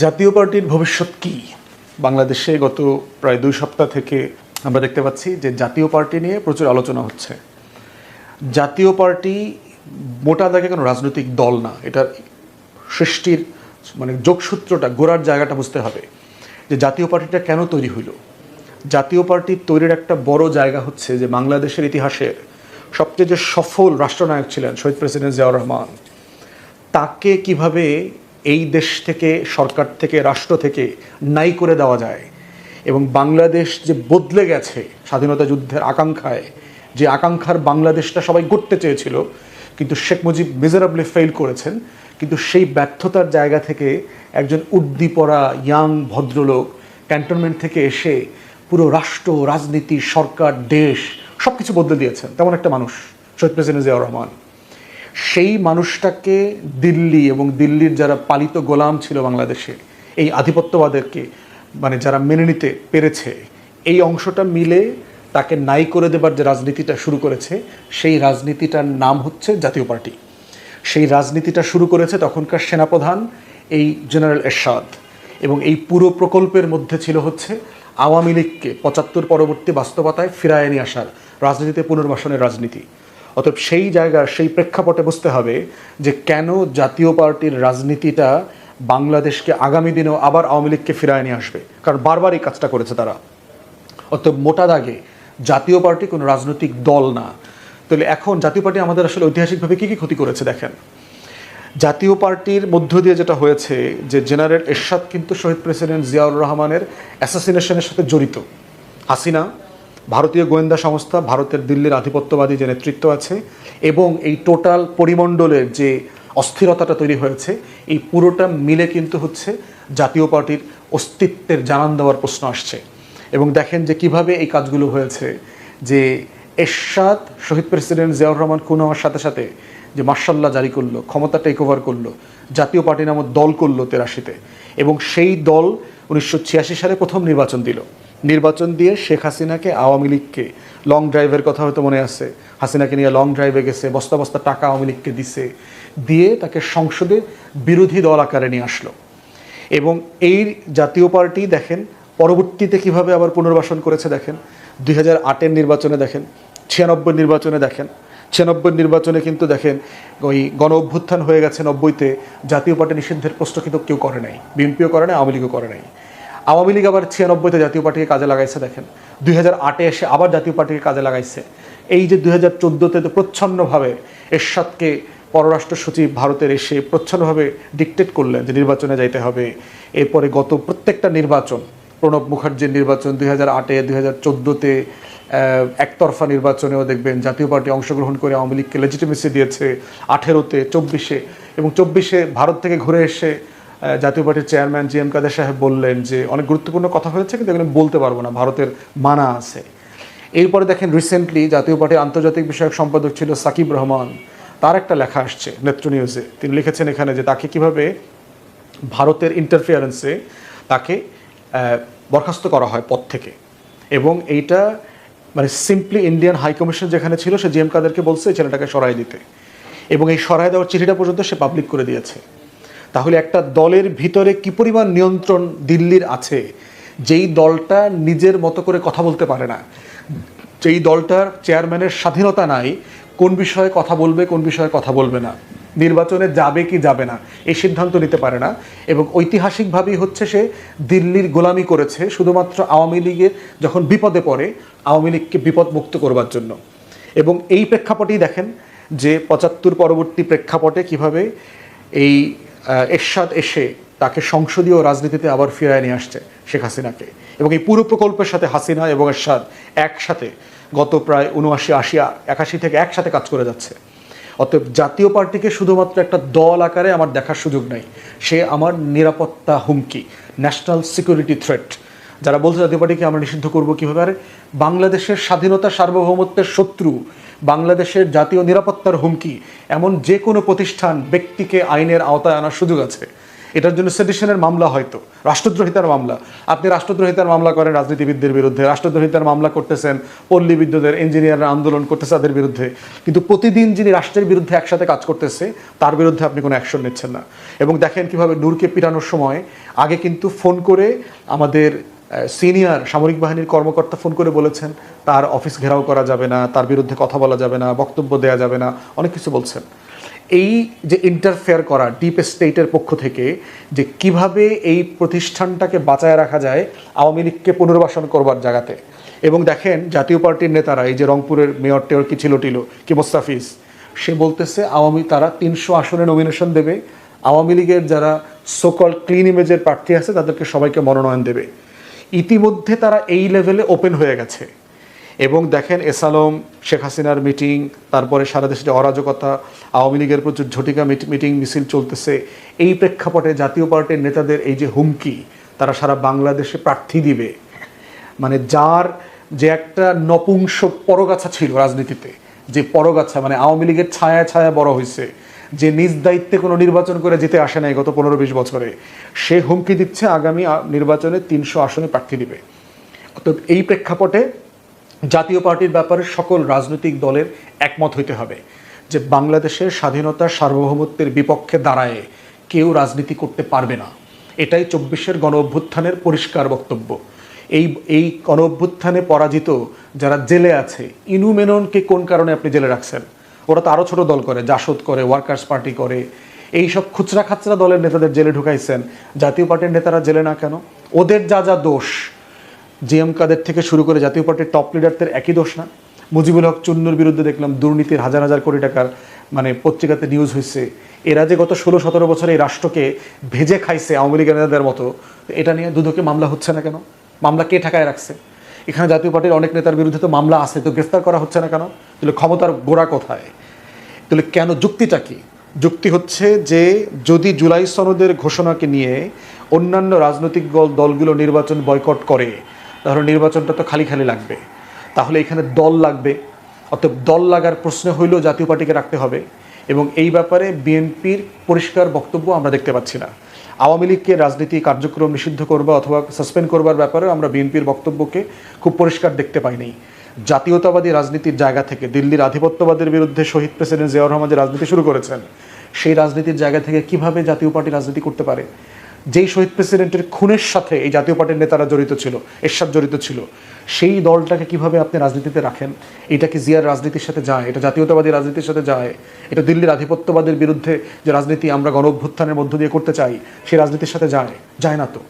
জাতীয় পার্টির ভবিষ্যৎ কি? বাংলাদেশে গত প্রায় দুই সপ্তাহ থেকে আমরা দেখতে পাচ্ছি যে জাতীয় পার্টি নিয়ে প্রচুর আলোচনা হচ্ছে। জাতীয় পার্টি মোটা দাগে কোনো রাজনৈতিক দল না। এটার সৃষ্টির মানে যোগসূত্রটা, গোড়ার জায়গাটা বুঝতে হবে যে জাতীয় পার্টিটা কেন তৈরি হইল। জাতীয় পার্টি তৈরির একটা বড় জায়গা হচ্ছে যে বাংলাদেশের ইতিহাসের সবচেয়ে যে সফল রাষ্ট্রনায়ক ছিলেন শহীদ প্রেসিডেন্ট জিয়াউর রহমান, তাকে কীভাবে এই দেশ থেকে, সরকার থেকে, রাষ্ট্র থেকে নাই করে দেওয়া যায়। এবং বাংলাদেশ যে বদলে গেছে স্বাধীনতা যুদ্ধের আকাঙ্ক্ষায়, যে আকাঙ্ক্ষার বাংলাদেশটা সবাই গড়তে চেয়েছিল, কিন্তু শেখ মুজিব মিজারাবলি ফেল করেছেন, কিন্তু সেই ব্যর্থতার জায়গা থেকে একজন উদ্দীপরা ইয়াং ভদ্রলোক ক্যান্টনমেন্ট থেকে এসে পুরো রাষ্ট্র, রাজনীতি, সরকার, দেশ সব কিছু বদলে দিয়েছেন। তেমন একটা মানুষ, শহীদ প্রেসিডেন্ট জিয়াউর রহমান। সেই মানুষটাকে দিল্লি এবং দিল্লির যারা পালিত গোলাম ছিল বাংলাদেশে এই আধিপত্যবাদেরকে মানে যারা মেনে নিতে পেরেছে, এই অংশটা মিলে তাকে নাই করে দেবার যে রাজনীতিটা শুরু করেছে, সেই রাজনীতিটার নাম হচ্ছে জাতীয় পার্টি। সেই রাজনীতিটা শুরু করেছে তখনকার সেনাপ্রধান এই জেনারেল এরশাদ এবং এই পুরো প্রকল্পের মধ্যে ছিল হচ্ছে আওয়ামী লীগকে পঁচাত্তর পরবর্তী বাস্তবতায় ফিরায় নিয়ে আসার রাজনীতিতে পুনর্বাসনের রাজনীতি। অতএব সেই জায়গার, সেই প্রেক্ষাপটে বুঝতে হবে যে কেন জাতীয় পার্টির রাজনীতিটা বাংলাদেশকে আগামী দিনেও আবার আওয়ামী লীগকে ফিরায় নিয়ে আসবে। কারণ বারবার এই কাজটা করেছে তারা। অতএব মোটা দাগে জাতীয় পার্টি কোনো রাজনৈতিক দল না। তাহলে এখন জাতীয় পার্টি আমাদের আসলে ঐতিহাসিকভাবে কী কী ক্ষতি করেছে দেখেন। জাতীয় পার্টির মধ্য দিয়ে যেটা হয়েছে যে জেনারেল এরশাদ কিন্তু শহীদ প্রেসিডেন্ট জিয়াউর রহমানের অ্যাসাসিনেশনের সাথে জড়িত। হাসিনা ভারতীয় গোয়েন্দা সংস্থা, ভারতের দিল্লির আধিপত্যবাদী যে নেতৃত্ব আছে, এবং এই টোটাল পরিমণ্ডলের যে অস্থিরতাটা তৈরি হয়েছে, এই পুরোটা মিলে কিন্তু হচ্ছে জাতীয় পার্টির অস্তিত্বের জানান দেওয়ার প্রশ্ন আসছে। এবং দেখেন যে কীভাবে এই কাজগুলো হয়েছে, যে এরশাদ, শহীদ প্রেসিডেন্ট জিয়াউর রহমান খুন হওয়ার সাথে সাথে যে মার্শাল্লাহ জারি করল, ক্ষমতা টেক ওভার করল, জাতীয় পার্টি নামক দল করল তেরাশিতে। এবং সেই দল উনিশশো ছিয়াশি সালে প্রথম নির্বাচন দিল। নির্বাচন দিয়ে শেখ হাসিনাকে আওয়ামী লীগকে লং ড্রাইভের কথা হয়তো মনে আছে। হাসিনাকে নিয়ে লং ড্রাইভে গেছে, বস্তা বস্তা টাকা আওয়ামী লীগকে দিছে, দিয়ে তাকে সংসদে বিরোধী দল আকারে নিয়ে আসলো। এবং এই জাতীয় পার্টি দেখেন, পরবর্তীতে কীভাবে আবার পুনর্বাসন করেছে দেখেন, দুই হাজার আটের নির্বাচনে দেখেন, ছিয়ানব্বই নির্বাচনে দেখেন, ছিয়ানব্বই নির্বাচনে কিন্তু দেখেন, ওই গণ অভ্যুত্থান হয়ে গেছে নব্বইতে, জাতীয় পার্টি নিষিদ্ধের প্রশ্ন কিন্তু কেউ করে নাই, বিএনপিও করে নাই, আওয়ামী লীগও করে নাই। আওয়ামী লীগ আবার ছিয়ানব্বইতে জাতীয় পার্টিকে কাজে লাগাইছে, দেখেন। দুই হাজার আটে এসে আবার জাতীয় পার্টিকে কাজে লাগাইছে। এই যে দুই হাজার চোদ্দোতে তো প্রচ্ছন্নভাবে এরশাদকে পররাষ্ট্র সচিব ভারতের এসে প্রচ্ছন্নভাবে ডিকটেট করলেন যে নির্বাচনে যাইতে হবে। এরপরে গত প্রত্যেকটা নির্বাচন, প্রণব মুখার্জির নির্বাচন দুই হাজার আটে, দুই হাজার চোদ্দোতে একতরফা নির্বাচনেও দেখবেন জাতীয় পার্টি অংশগ্রহণ করে আওয়ামী লীগকে লেজিটিমেসি দিয়েছে আঠেরোতে, চব্বিশে। এবং চব্বিশে ভারত থেকে ঘুরে এসে জাতীয় পার্টির চেয়ারম্যান জি এম কাদের সাহেব বললেন যে অনেক গুরুত্বপূর্ণ কথা হয়েছে, কিন্তু আমি বলতে পারব না, ভারতের মানা আছে। এরপরে দেখেন রিসেন্টলি জাতীয় পার্টির আন্তর্জাতিক বিষয়ক সম্পাদক ছিল সাকিব রহমান। তার একটা লেখা আসছে নেত্র নিউজে তিনি লিখেছেন এখানে যে তাকে কীভাবে ভারতের ইন্টারফিয়ারেন্সে তাকে বরখাস্ত করা হয় পদ থেকে। এবং এইটা মানে সিম্পলি ইন্ডিয়ান হাই কমিশন যেখানে ছিল, সে জিএম কাদেরকে বলছে ছেলেটাকে সরাই দিতে। এবং এই সরাই দেওয়ার চিঠিটা পর্যন্ত সে পাবলিক করে দিয়েছে। তাহলে একটা দলের ভিতরে কি পরিমাণ নিয়ন্ত্রণ দিল্লির আছে? যেই দলটা নিজের মতো করে কথা বলতে পারে না। যেই দলটার চেয়ারম্যানের স্বাধীনতা নাই, কোন বিষয়ে কথা বলবে, কোন বিষয়ে কথা বলবে না। নির্বাচনে যাবে কি যাবে না, এই সিদ্ধান্ত নিতে পারে না। এবং ঐতিহাসিকভাবেই হচ্ছে সে দিল্লির গোলামি করেছে শুধুমাত্র আওয়ামী লীগের যখন বিপদে পড়ে, আওয়ামী লীগকে বিপদ মুক্ত করবার জন্য। এবং এই প্রেক্ষাপটেই দেখেন যে পঁচাত্তর পরবর্তী প্রেক্ষাপটে কীভাবে এই এরশাদ এসে তাকে সংসদীয় রাজনীতিতে আবার ফিরায় নিয়ে আসছে শেখ হাসিনাকে। এবং এই পুরো প্রকল্পের সাথে হাসিনা এবং এরশাদ একসাথে গত প্রায় উনআশি আশি, একাশি থেকে একসাথে কাজ করে যাচ্ছে। অতএব জাতীয় পার্টিকে শুধুমাত্র একটা দল আকারে আমার দেখার সুযোগ নাই। সে আমার নিরাপত্তা হুমকি ন্যাশনাল সিকিউরিটি থ্রেট যারা বলছে জাতীয় পার্টিকে আমরা নিষিদ্ধ করব কীভাবে? আরে, বাংলাদেশের স্বাধীনতা সার্বভৌমত্বের শত্রু বাংলাদেশের জাতীয় নিরাপত্তার হুমকি এমন যে কোনো প্রতিষ্ঠান ব্যক্তিকে আইনের আওতায় আনার সুযোগ আছে। এটার জন্য সেডিশনের মামলা হয়তো। রাষ্ট্রদ্রোহিতার মামলা। আপনি রাষ্ট্রদ্রোহিতার মামলা করেন রাজনীতিবিদদের বিরুদ্ধে, রাষ্ট্রদ্রোহিতার মামলা করতেছেন পল্লী বিদ্যুতের ইঞ্জিনিয়াররা আন্দোলন করতেছে তাদের বিরুদ্ধে। কিন্তু প্রতিদিন যিনি রাষ্ট্রের বিরুদ্ধে একসাথে কাজ করতেছে, তার বিরুদ্ধে আপনি কোনো অ্যাকশন নিচ্ছেন না। এবং দেখেন কীভাবে নূরকে পিটানোর সময় আগে কিন্তু ফোন করে আমাদের সিনিয়র সামরিক বাহিনীর কর্মকর্তা ফোন করে বলেছেন, তার অফিস ঘেরাও করা যাবে না, তার বিরুদ্ধে কথা বলা যাবে না, বক্তব্য দেওয়া যাবে না, অনেক কিছু বলছেন। এই যে ইন্টারফেয়ার করা ডিপ স্টেটের পক্ষ থেকে, যে কীভাবে এই প্রতিষ্ঠানটাকে বাঁচায় রাখা যায়, আওয়ামী লীগকে পুনর্বাসন করবার জায়গাতে। এবং দেখেন, জাতীয় পার্টির নেতারা, এই যে রংপুরের মেয়র টেয়র কি ছিল টিল, কি মোস্তাফিজ, সে বলতেছে আওয়ামী, তারা তিনশো আসনে নমিনেশন দেবে। আওয়ামী লীগের যারা সোকল ক্লিন ইমেজের প্রার্থী আছে, তাদেরকে সবাইকে মনোনয়ন দেবে। ইতিমধ্যে তারা এই লেভেলে ওপেন হয়ে গেছে। এবং দেখেন এসালম শেখ হাসিনার মিটিং, তারপরে সারা দেশে যে অরাজকতা, আওয়ামী লীগের প্রচুর ঝটিকা মিটিং মিছিল চলতেছে। এই প্রেক্ষাপটে জাতীয় পার্টির নেতাদের এই যে হুমকি, তারা সারা বাংলাদেশে প্রার্থী দিবে। মানে যার যে একটা নপুংস পরগাছা ছিল রাজনীতিতে, যে পরগাছা মানে আওয়ামী লীগের ছায়া ছায়া বড় হয়েছে যে নিজ দায়িত্বে কোনো নির্বাচন করে জিতে আসে নাই গত পনেরো বিশ বছরে, সে হুমকি দিচ্ছে আগামী নির্বাচনে তিনশো আসনে প্রার্থী দিবে। অর্থাৎ এই প্রেক্ষাপটে জাতীয় পার্টির ব্যাপারে সকল রাজনৈতিক দলের একমত হইতে হবে যে বাংলাদেশের স্বাধীনতা সার্বভৌমত্বের বিপক্ষে দাঁড়ায় কেউ রাজনীতি করতে পারবে না। এটাই চব্বিশের গণ অভ্যুত্থানের পরিষ্কার বক্তব্য। এই এই গণ অভ্যুত্থানে পরাজিত যারা জেলে আছে, ইনুমেননকে কোন কারণে আপনি জেলে রাখছেন? ওরা তো আরও ছোট দল করে, জাসদ করে ওয়ার্কার্স পার্টি করে। এই সব খুচরা খাচরা দলের নেতাদের জেলে ঢুকাইছেন। জাতীয় পার্টির নেতারা জেলে না কেন? ওদের যা যা দোষ, জিএম কাদের থেকে শুরু করে জাতীয় পার্টির টপ লিডারদের একই দোষ না? মুজিবুল হক চুন্নুর বিরুদ্ধে দেখলাম দুর্নীতির হাজার হাজার কোটি টাকার মানে পত্রিকাতে নিউজ হয়েছে এরা যে গত ষোলো সতেরো বছরে এই রাষ্ট্রকে ভেজে খাইছে আওয়ামী লীগের নেতাদের মতো এটা নিয়ে দুদকে মামলা হচ্ছে না কেন? মামলা কে ঠেকায় রাখছে? এখানে জাতীয় পার্টির অনেক নেতার বিরুদ্ধে তো মামলা আছে, তো গ্রেফতার করা হচ্ছে না কেন? তাহলে ক্ষমতার গোড়া কোথায়? তাহলে কেন যুক্তিটা কি? যুক্তি হচ্ছে যে যদি জুলাই সনদের ঘোষণাকে নিয়ে অন্যান্য রাজনৈতিক দল- দলগুলো নির্বাচন বয়কট করে, তাহলে নির্বাচনটা তো খালি খালি লাগবে। তাহলে এখানে দল লাগবে। অতএব দল লাগার প্রশ্ন হইলেও জাতীয় পার্টিকে রাখতে হবে এবং এই ব্যাপারে বিএনপির পরিষ্কার বক্তব্য আমরা দেখতে পাচ্ছি না। আওয়ামী লীগকে রাজনীতি কার্যক্রম নিষিদ্ধ করবা অথবা সাসপেন্ড করবার ব্যাপারে আমরা বিএনপির বক্তব্যকে খুব পরিষ্কার দেখতে পাইনি। জাতীয়তাবাদী রাজনীতির জায়গা থেকে দিল্লির আধিপত্যবাদের বিরুদ্ধে শহীদ প্রেসিডেন্ট জিয়াউর রহমান যে রাজনীতি শুরু করেছেন, সেই রাজনীতির জায়গা থেকে কীভাবে জাতীয় পার্টি রাজনীতি করতে পারে? যেই শহীদ প্রেসিডেন্টের খুনের সাথে এই জাতীয় পার্টির নেতারা জড়িত ছিল, এরশাদ জড়িত ছিল, সেই দলটাকে কীভাবে আপনি রাজনীতিতে রাখেন? এটা কি জিয়ার রাজনীতির সাথে যায়? এটা জাতীয়তাবাদী রাজনীতির সাথে যায়? এটা দিল্লির আধিপত্যবাদের বিরুদ্ধে যে রাজনীতি আমরা গণ অভ্যুত্থানের মধ্য দিয়ে করতে চাই, সেই রাজনীতির সাথে যায়? যায় না তো।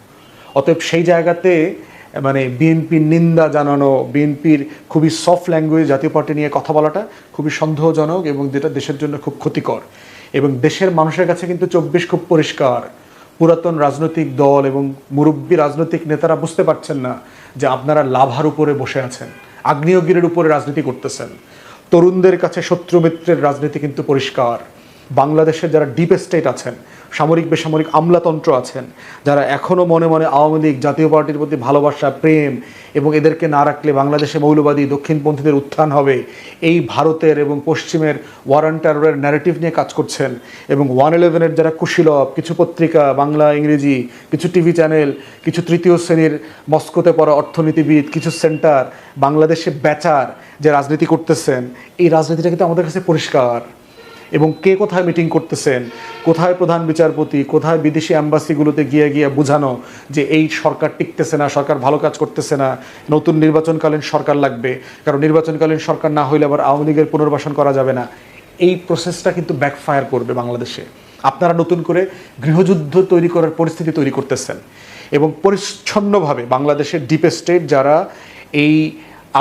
অতএব সেই জায়গাতে মানে বিএনপির নিন্দা জানানো, বিএনপির খুবই সফট ল্যাঙ্গুয়েজ জাতীয় পার্টি নিয়ে কথা বলাটা খুবই সন্দেহজনক এবং যেটা দেশের জন্য খুব ক্ষতিকর। এবং দেশের মানুষের কাছে কিন্তু চব্বিশ খুব পরিষ্কার। পুরাতন রাজনৈতিক দল এবং মুরব্বী রাজনৈতিক নেতারা বুঝতে পারছেন না যে আপনারা লাভার উপরে বসে আছেন, আগ্নেয়গিরের উপরে রাজনীতি করতেছেন। তরুণদের কাছে শত্রু মিত্রের রাজনীতি কিন্তু পরিষ্কার। বাংলাদেশের যারা ডিপ স্টেট আছেন সামরিক বেসামরিক আমলাতন্ত্র আছেন, যারা এখনও মনে মনে আওয়ামী লীগ, জাতীয় পার্টির প্রতি ভালোবাসা, প্রেম এবং এদেরকে না রাখলে বাংলাদেশে মৌলবাদী দক্ষিণপন্থীদের উত্থান হবে। এই ভারতের এবং পশ্চিমের ওয়ারান টেররের ন্যারেটিভ নিয়ে কাজ করছেন এবং ওয়ান ইলেভেনের যারা কুশীলভ কিছু পত্রিকা, বাংলা, ইংরেজি, কিছু টিভি চ্যানেল, কিছু তৃতীয় শ্রেণির মস্কোতে পড়া অর্থনীতিবিদ, কিছু সেন্টার, বাংলাদেশে বেচার যে রাজনীতি করতেছেন, এই রাজনীতিটা কিন্তু আমাদের কাছে পরিষ্কার। এবং কে কোথায় মিটিং করতেছেন, কোথায় প্রধান বিচারপতি, কোথায় বিদেশি অ্যাম্বাসিগুলোতে গিয়ে গিয়ে বোঝানো যে এই সরকার টিকতেছে না, সরকার ভালো কাজ করতেছে না, নতুন নির্বাচনকালীন সরকার লাগবে, কারণ নির্বাচনকালীন সরকার না হইলে আবার আওয়ামী লীগের পুনর্বাসন করা যাবে না। এই প্রসেসটা কিন্তু ব্যাকফায়ার করবে বাংলাদেশে। আপনারা নতুন করে গৃহযুদ্ধ তৈরি করার পরিস্থিতি তৈরি করতেছেন এবং পরিচ্ছন্নভাবে বাংলাদেশের ডিপ স্টেট যারা এই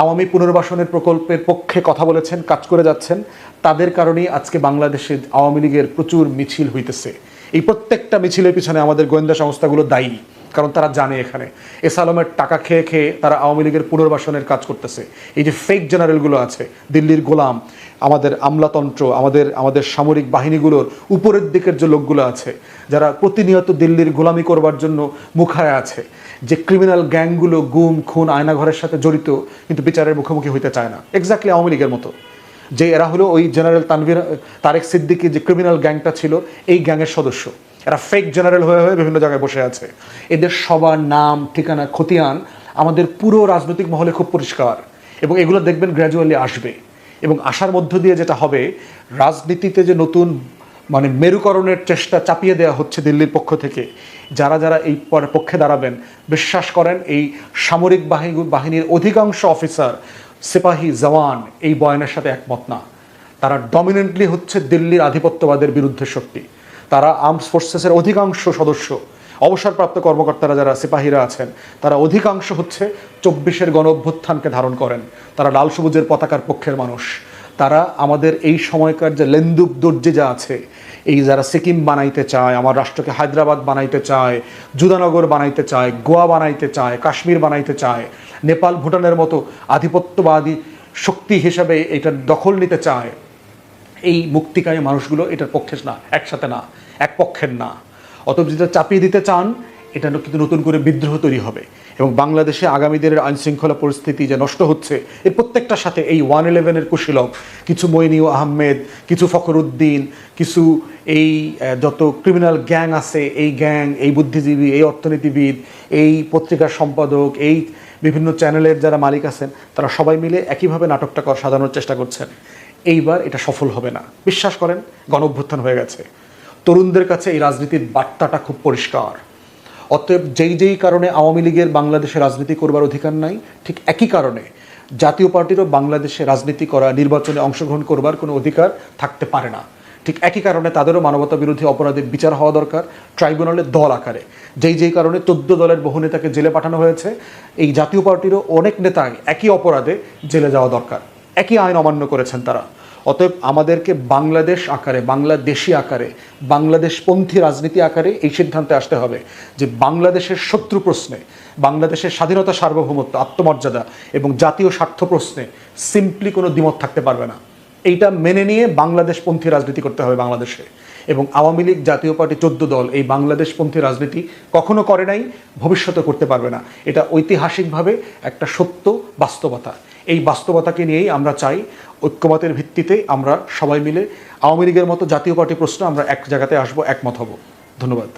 আওয়ামী পুনর্বাসনের প্রকল্পের পক্ষে কথা বলেছেন, কাজ করে যাচ্ছেন। তাদের কারণেই আজকে বাংলাদেশে আওয়ামী লীগের প্রচুর মিছিল হইতেছে। এই প্রত্যেকটা মিছিলের পিছনে আমাদের গোয়েন্দা সংস্থাগুলো দায়ী। কারণ তারা জানে এখানে। এস আলমের টাকা খেয়ে খেয়ে তারা আওয়ামী লীগের পুনর্বাসনের কাজ করতেছে। এই যে ফেক জেনারেলগুলো আছে, দিল্লির গোলাম, আমাদের আমলাতন্ত্র, আমাদের আমাদের সামরিক বাহিনীগুলোর উপরের দিকের যে লোকগুলো আছে, যারা প্রতিনিয়ত দিল্লির গোলামি করবার জন্য মুখায় আছে, যে ক্রিমিনাল গ্যাংগুলো গুম, খুন, আয়নাঘরের সাথে জড়িত, কিন্তু বিচারের মুখোমুখি হইতে চায় না। এক্স্যাক্টলি আওয়ামী লীগের মতো। যে এরা হলো ওই জেনারেল তানভীর, তারেক সিদ্দিকি যে ক্রিমিনাল গ্যাংটা ছিল, এই গ্যাংয়ের সদস্য। এরা ফেক জেনারেল হয়ে হয়ে বিভিন্ন জায়গায় বসে আছে। এদের সবার নাম, ঠিকানা, খতিয়ান আমাদের পুরো রাজনৈতিক মহলে খুব পরিষ্কার। এবং এগুলো দেখবেন গ্র্যাজুয়ালি আসবে। এবং আসার মধ্য দিয়ে যেটা হবে, রাজনীতিতে যে নতুন মানে মেরুকরণের চেষ্টা চাপিয়ে দেওয়া হচ্ছে দিল্লির পক্ষ থেকে, যারা যারা এই পক্ষে দাঁড়াবেন, বিশ্বাস করেন এই সামরিক বাহিনী, বাহিনীর অধিকাংশ অফিসার সিপাহী জওয়ান এই বয়ানের সাথে একমত না। তারা ডমিনেন্টলি হচ্ছে দিল্লির আধিপত্যবাদের বিরুদ্ধে শক্তি। তারা আর্মস ফোর্সেসের অধিকাংশ সদস্য, অবসরপ্রাপ্ত কর্মকর্তারা যারা সিপাহীরা আছেন, তারা অধিকাংশ হচ্ছে চব্বিশের গণ অভ্যুত্থানকে ধারণ করেন। তারা লাল সবুজের পতাকার পক্ষের মানুষ। তারা আমাদের এই সময়কার যে লেন্দুক দর্জে যা আছে, এই যারা সিকিম বানাইতে চায়, আমার রাষ্ট্রকে হায়দ্রাবাদ বানাইতে চায় জুদানগর বানাইতে চায়, গোয়া বানাইতে চায়, কাশ্মীর বানাইতে চায়, নেপাল, ভুটানের মতো আধিপত্যবাদী শক্তি হিসাবে এটা দখল নিতে চায়, এই মুক্তিকামী মানুষগুলো এটার পক্ষে না, একসাথে না। এক পক্ষের না। অতএব যেটা চাপিয়ে দিতে চান, এটা কিন্তু নতুন করে বিদ্রোহ তৈরি হবে এবং বাংলাদেশে আগামী দিনের আইন পরিস্থিতি যে নষ্ট হচ্ছে এর প্রত্যেকটার সাথে এই ওয়ান ইলেভেনের কুশীলভ কিছু মইনিউ আহমেদ, কিছু ফখরুদ্দিন কিছু এই যত ক্রিমিনাল গ্যাং আছে, এই গ্যাং এই বুদ্ধিজীবী, এই অর্থনীতিবিদ, এই পত্রিকার সম্পাদক, এই বিভিন্ন চ্যানেলের যারা মালিক আছেন, তারা সবাই মিলে একইভাবে নাটকটা কর- সাজানোর চেষ্টা করছেন। এইবার এটা সফল হবে না। বিশ্বাস করেন গণ অভ্যুত্থান হয়ে গেছে। তরুণদের কাছে এই রাজনীতির বার্তাটা খুব পরিষ্কার। অতএব যেই যেই কারণে আওয়ামী লীগের বাংলাদেশে রাজনীতি করবার অধিকার নাই, ঠিক একই কারণে জাতীয় পার্টিরও বাংলাদেশে রাজনীতি করা, নির্বাচনে অংশগ্রহণ করবার কোনো অধিকার থাকতে পারে না। ঠিক একই কারণে তাদেরও মানবতা বিরোধী অপরাধের বিচার হওয়া দরকার ট্রাইব্যুনালের দল আকারে। যেই যেই কারণে চোদ্দ দলের বহু নেতাকে জেলে পাঠানো হয়েছে, এই জাতীয় পার্টিরও অনেক নেতাই একই অপরাধে জেলে যাওয়া দরকার। একই আইন অমান্য করেছেন তারা। অতএব আমাদেরকে বাংলাদেশ আকারে, বাংলাদেশি আকারে, বাংলাদেশপন্থী রাজনীতি আকারে এই সিদ্ধান্তে আসতে হবে যে বাংলাদেশের শত্রু প্রশ্নে, বাংলাদেশের স্বাধীনতা সার্বভৌমত্ব, আত্মমর্যাদা এবং জাতীয় স্বার্থ প্রশ্নে সিম্পলি কোনো দ্বিমত থাকতে পারবে না। এইটা মেনে নিয়ে বাংলাদেশপন্থী রাজনীতি করতে হবে বাংলাদেশে। এবং আওয়ামী লীগ জাতীয় পার্টি চোদ্দ দল এই বাংলাদেশপন্থী রাজনীতি কখনো করে নাই ভবিষ্যতে করতে পারবে না। এটা ঐতিহাসিকভাবে একটা সত্য বাস্তবতা। এই বাস্তবতাকে নিয়েই আমরা চাই। ঐক্যমতের ভিত্তিতে আমরা সবাই মিলে আওয়ামী লীগের মতো জাতীয় পার্টি প্রশ্ন আমরা এক জায়গাতে আসব, একমত হব। ধন্যবাদ।